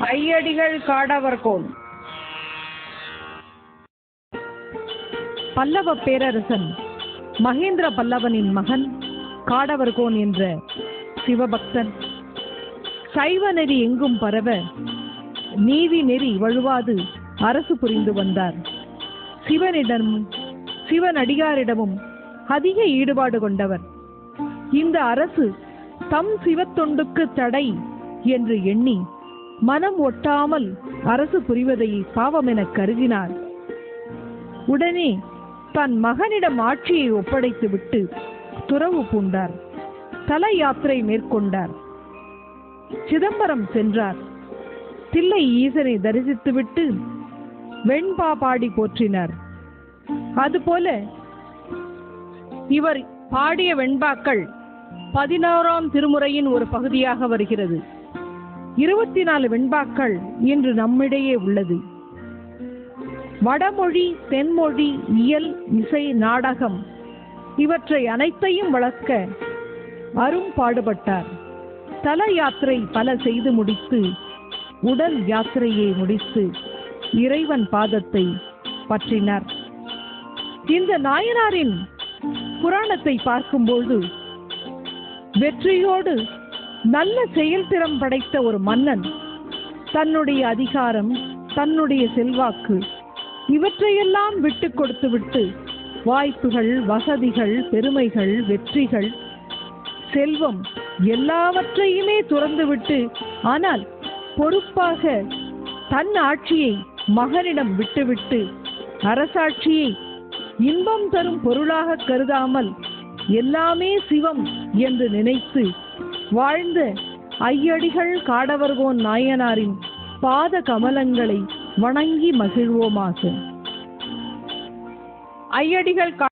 ஐயடிகள் காடவர்கோன் பல்லவ பேரரசன் மகேந்திர பல்லவனின் மகன் காடவர்கோன் என்ற சிவபக்தன். சைவ நெறி எங்கும் பரவ நீதி நெறி வழுவாது அரசு புரிந்து வந்தார். சிவனிடமும் சிவனடியாரிடமும் அதிக ஈடுபாடு கொண்டவர். இந்த அரசு தம் சிவத்தொண்டுக்கு தடை என்று எண்ணி மனம் ஒட்டாமல் அரசு புரிவதை பாவம் என கருதினார். உடனே தன் மகனிடம் ஆட்சியை ஒப்படைத்துவிட்டு துறவு பூண்டார். தல யாத்திரை மேற்கொண்டார். சிதம்பரம் சென்றார். தில்லை ஈசனை தரிசித்துவிட்டு வெண்பா பாடி போற்றினார். அதுபோல இவர் பாடிய வெண்பாக்கள் பதினோராம் திருமுறையின் ஒரு பகுதியாக வருகிறது. இருபத்தி நாலு வெண்பாக்கள் இன்று நம்மிடையே உள்ளது. வடமொழி தென்மொழி இயல் இசை நாடகம் இவற்றை அனைத்தையும் வளர்க்க அரும் பாடுபட்டார். தல யாத்திரை பல செய்து முடித்து உடல் யாத்திரையை முடித்து இறைவன் பாதத்தை பற்றினார். இந்த நாயனாரின் புராணத்தை பார்க்கும்போது வெற்றியோடு நல்ல செயல்திறம் படைத்த ஒரு மன்னன் தன்னுடைய அதிகாரம் தன்னுடைய செல்வாக்கு இவற்றையெல்லாம் விட்டு கொடுத்து விட்டு வாய்ப்புகள் வசதிகள் பெருமைகள் வெற்றிகள் செல்வம் எல்லாவற்றையுமே துறந்துவிட்டு ஆனால் பொறுப்பாக தன் ஆட்சியை மகனிடம் விட்டுவிட்டு அரசாட்சியை இன்பம் தரும் பொருளாக கருதாமல் எல்லாமே சிவம் என்று நினைத்து வாழ்ந்த ஐயடிகள் காடவர்கோன் நாயனாரின் பாத கமலங்களை வணங்கி மகிழ்வோமாக. ஐயடிகள்